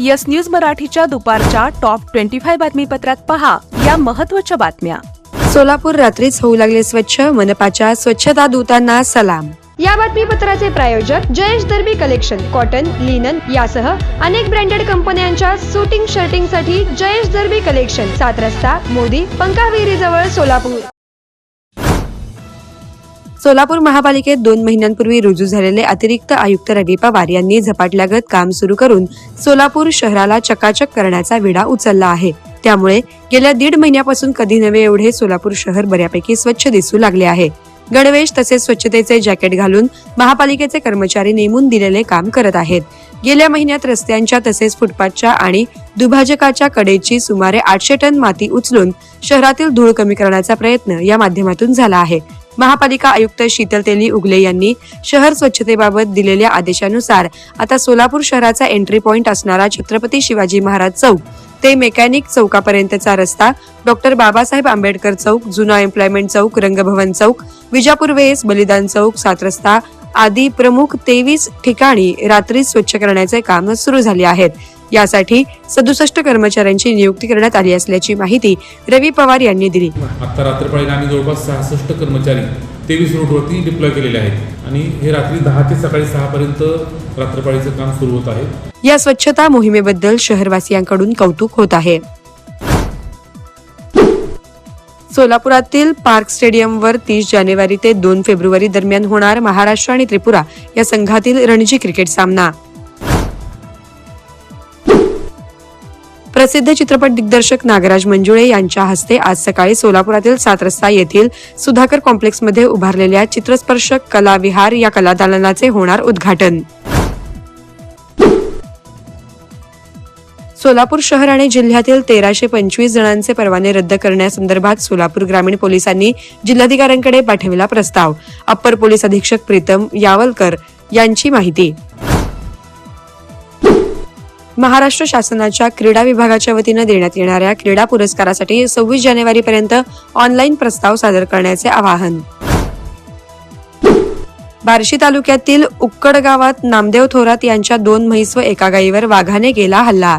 Yes news मराठीच्या दुपारच्या top twenty five बातमीपत्रात पहा या महत्त्वाच्या बातम्या. सोलापूर रात्रीच होऊ लागले स्वच्छ मनपाच्या स्वच्छता दूतांना सलाम. या बातमीपत्राचे प्रायोजक Jayesh Darbi collection cotton linen यासह अनेक ब्रँडेड कंपन्यांच्या सुटिंग शर्टिंगसाठी जयेश दर्बी कलेक्शन सात रस्ता मोदी पंकाविहिरी जवळ सोलापूर. सोलापूर महापालिकेत दोन महिन्यांपूर्वी रुजू झालेले अतिरिक्त आयुक्त रवी पवार यांनी झपाटल्यागत काम सुरू करून सोलापूर शहराला चकाचक करण्याचा विडा उचलला आहे. त्यामुळे गेल्या दीड महिन्यापासून कधी नव्हे एवढे सोलापूर शहर बऱ्यापैकी स्वच्छ दिसू लागले आहे. गणवेश तसेच स्वच्छतेचे जॅकेट घालून महापालिकेचे कर्मचारी नेमून दिलेले काम करत आहेत. गेल्या महिन्यात रस्त्यांच्या तसेच फुटपाथच्या आणि दुभाजकाच्या कडेची सुमारे आठशे टन माती उचलून शहरातील धूळ कमी करण्याचा प्रयत्न या माध्यमातून झाला आहे. महापालिका आयुक्त शीतल तेली उगले यांनी शहर स्वच्छतेबाबत दिलेल्या आदेशानुसार आता सोलापूर शहराचा एंट्री पॉइंट असणारा छत्रपती शिवाजी महाराज चौक ते मेकॅनिक चौकापर्यंतचा रस्ता डॉक्टर बाबासाहेब आंबेडकर चौक जुना एम्प्लॉयमेंट चौक रंगभवन चौक विजापूर वेस बलिदान चौक सात रस्ता आदी प्रमुख तेवीस ठिकाणी रात्री स्वच्छ करण्याचे काम सुरू झाले आहेत. यासाठी सदुसष्ट कर्मचाऱ्यांची नियुक्ती करण्यात आली असल्याची माहिती रवी पवार यांनी दिली. आता रात्रपाळीला आम्ही जवळपास सहासष्ट कर्मचारी तेवीस रोडवरती डिप्लॉय केलेले आहेत. आणि हे रात्री दहा ते सकाळी सहापर्यंत रात्रपाळीचं काम सुरू होत आहे. या स्वच्छता मोहिमेबद्दल शहरवासियांकडून कौतुक होत आहे. सोलापुरातील पार्क स्टेडियमवर तीस जानेवारी ते दोन फेब्रुवारी दरम्यान होणार महाराष्ट्र आणि त्रिपुरा या संघातील रणजी क्रिकेट सामना. प्रसिद्ध चित्रपट दिग्दर्शक नागराज मंजुळे यांच्या हस्ते आज सकाळी सोलापुरातील सात रस्ता येथील सुधाकर कॉम्प्लेक्समध्ये उभारलेल्या चित्रस्पर्शक कला विहार या कलादालनाचे होणार उद्घाटन. सोलापूर शहर आणि जिल्ह्यातील तेराशे पंचवीस जणांचे परवाने रद्द करण्यासंदर्भात सोलापूर ग्रामीण पोलिसांनी जिल्हाधिकाऱ्यांकडे पाठविला प्रस्ताव. अप्पर पोलीस अधीक्षक प्रीतम यावलकर यांची माहिती. महाराष्ट्र शासनाच्या क्रीडा विभागाच्या वतीनं देण्यात येणाऱ्या क्रीडा पुरस्कारासाठी सव्वीस जानेवारीपर्यंत ऑनलाईन प्रस्ताव सादर करण्याचे आवाहन. बार्शी तालुक्यातील उक्कड गावात नामदेव थोरात यांच्या दोन म्हैस व एका गाईवर वाघाने केला हल्ला.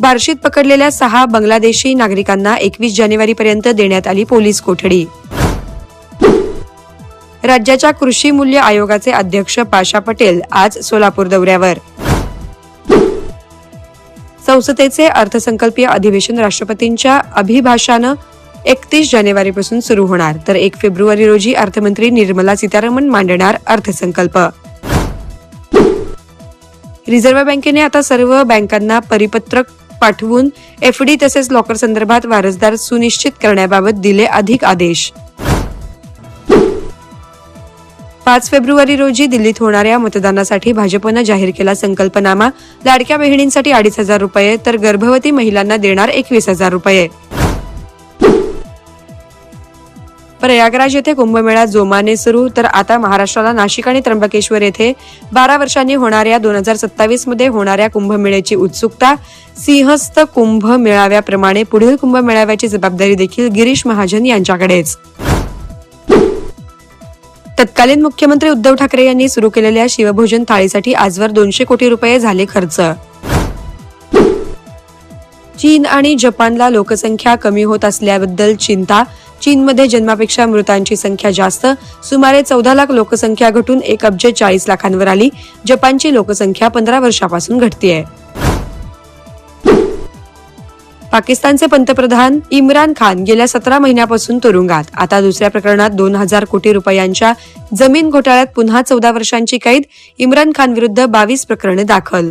बार्शीत पकडलेल्या सहा बांगलादेशी नागरिकांना एकवीस जानेवारीपर्यंत देण्यात आली पोलीस कोठडी. राज्याच्या कृषी मूल्य आयोगाचे अध्यक्ष पाशा पटेल आज सोलापूर दौऱ्यावर. संसदेचे अर्थसंकल्पीय अधिवेशन राष्ट्रपतींच्या अभिभाषानं एकतीस जानेवारीपासून सुरू होणार तर एक फेब्रुवारी रोजी अर्थमंत्री निर्मला सीतारामन मांडणार अर्थसंकल्प. रिझर्व्ह बँकेने आता सर्व बँकांना परिपत्रक पाठवून एफडी तसेच लॉकर संदर्भात वारसदार सुनिश्चित करण्याबाबत दिले अधिक आदेश. पाच फेब्रुवारी रोजी दिल्लीत होणाऱ्या मतदानासाठी भाजपनं जाहीर केला संकल्पनामा. लाडक्या बहिणींसाठी अडीच हजार रुपये तर गर्भवती महिलांना देणार एकवीस हजार रुपये. प्रयागराज येथे कुंभमेळा जोमाने सुरू. तर आता महाराष्ट्राला नाशिक आणि त्र्यंबकेश्वर येथे बारा वर्षांनी होणाऱ्या दोन हजार सत्तावीसमध्ये होणाऱ्या कुंभमेळ्याची उत्सुकता सिंहस्थ कुंभ मेळाव्याप्रमाणे पुढील कुंभ मेळाव्याची जबाबदारी देखील गिरीश महाजन यांच्याकडेच. तत्कालीन मुख्यमंत्री उद्धव ठाकरे यांनी सुरू केलेल्या शिवभोजन थाळीसाठी आजवर दोनशे कोटी रुपये झाले खर्च. चीन आणि जपानला लोकसंख्या कमी होत असल्याबद्दल चिंता चीनमध्ये जन्मापेक्षा मृतांची संख्या जास्त. सुमारे चौदा लाख लोकसंख्या घटून एक अब्ज चाळीस लाखांवर आली. जपानची लोकसंख्या पंधरा वर्षापासून घटतीये. पाकिस्तानचे पंतप्रधान इम्रान खान गेल्या सतरा महिन्यापासून तुरुंगात. आता दुसऱ्या प्रकरणात दोन हजार कोटी रुपयांच्या जमीन घोटाळ्यात पुन्हा चौदा वर्षांची कैद. इम्रान खान विरुद्ध बावीस प्रकरणे दाखल.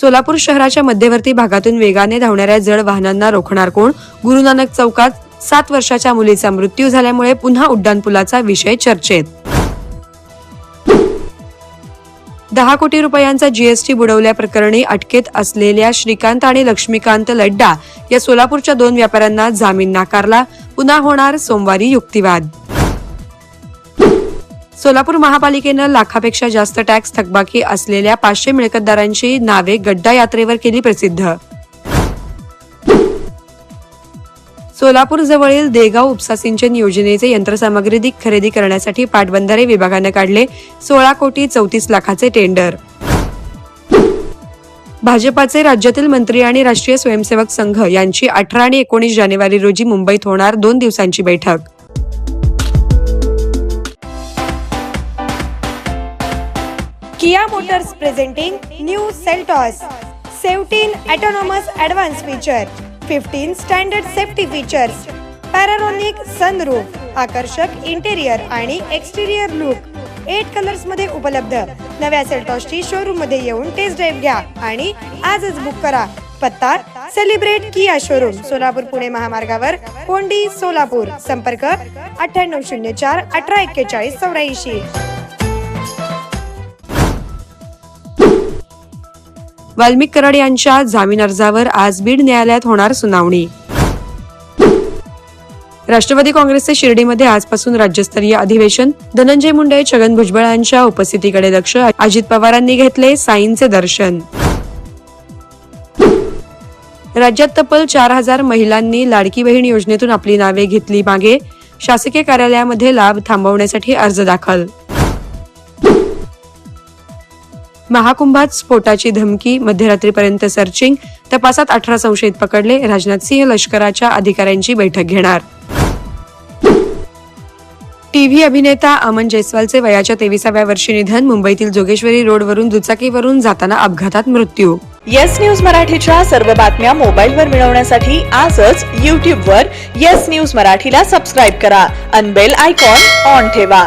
सोलापूर शहराच्या मध्यवर्ती भागातून वेगाने धावणाऱ्या जड वाहनांना रोखणार कोण? गुरुनानक चौकात सात वर्षाच्या मुलीचा मृत्यू झाल्यामुळे पुन्हा उड्डाणपुलाचा विषय चर्चेत. दहा कोटी रुपयांचा जीएसटी बुडवल्याप्रकरणी अटकेत असलेल्या श्रीकांत आणि लक्ष्मीकांत लड्डा या सोलापूरच्या दोन व्यापाऱ्यांना जामीन नाकारला. पुन्हा होणार सोमवारी युक्तिवाद. सोलापूर महापालिकेनं लाखापेक्षा जास्त टॅक्स थकबाकी असलेल्या पाचशे मिळकतदारांची नावे गड्डा यात्रेवर केली प्रसिद्ध. सोलापूर जवळील देगाव उपसा सिंचन योजनेचे यंत्रसामग्री खरेदी करण्यासाठी पाटबंधारे विभागानं काढले सोळा कोटी चौतीस लाखाचे टेंडर. भाजपाचे राज्यातील मंत्री आणि राष्ट्रीय स्वयंसेवक संघ यांची अठरा आणि एकोणीस जानेवारी रोजी मुंबईत होणार दोन दिवसांची बैठक. Kia motors presenting new Seltos seventeen autonomous advance feature fifteen standard safety features panoramic sunroof आकर्षक इंटेरियर आणि एक्सटेरियर लुक एट कलर्समध्ये उपलब्ध. नव्या सेल्टॉसची शोरूममध्ये येऊन टेस्ट ड्राईव्ह घ्या आणि आजच बुक करा. पत्ता celebrate Kia showroom Solapur Pune महामार्गावर कोंडी सोलापूर. संपर्क अठ्ठ्याण्णव शून्य चार अठरा एक्केचाळीस चौऱ्याऐंशी. वाल्मिक कराड यांच्या जामीन अर्जावर आज बीड न्यायालयात होणार सुनावणी. राष्ट्रवादी काँग्रेसचे शिर्डीमध्ये आजपासून राज्यस्तरीय अधिवेशन. धनंजय मुंडे छगन भुजबळांच्या उपस्थितीकडे लक्ष. अजित पवारांनी घेतले साईंचे दर्शन. राज्यात तब्बल चार हजार महिलांनी लाडकी बहीण योजनेतून आपली नावे घेतली मागे. शासकीय कार्यालयामध्ये लाभ थांबवण्यासाठी अर्ज दाखल. महाकुंभात स्फोटाची धमकी मध्यरात्रीपर्यंत सर्चिंग. तपासात अठरा संशयित पकडले. राजनाथ सिंह लष्कराच्या अधिकाऱ्यांची बैठक घेणार. टीव्ही अभिनेता अमन जयस्वालचे वयाच्या तेविसाव्या वर्षी निधन. मुंबईतील जोगेश्वरी रोडवरून दुचाकीवरून जाताना अपघातात मृत्यू. येस न्यूज मराठीच्या सर्व बातम्या मोबाईलवर मिळवण्यासाठी आजच यूट्यूबवर येस न्यूज मराठीला सबस्क्राईब करा. अनबेल आयकॉन ऑन ठेवा.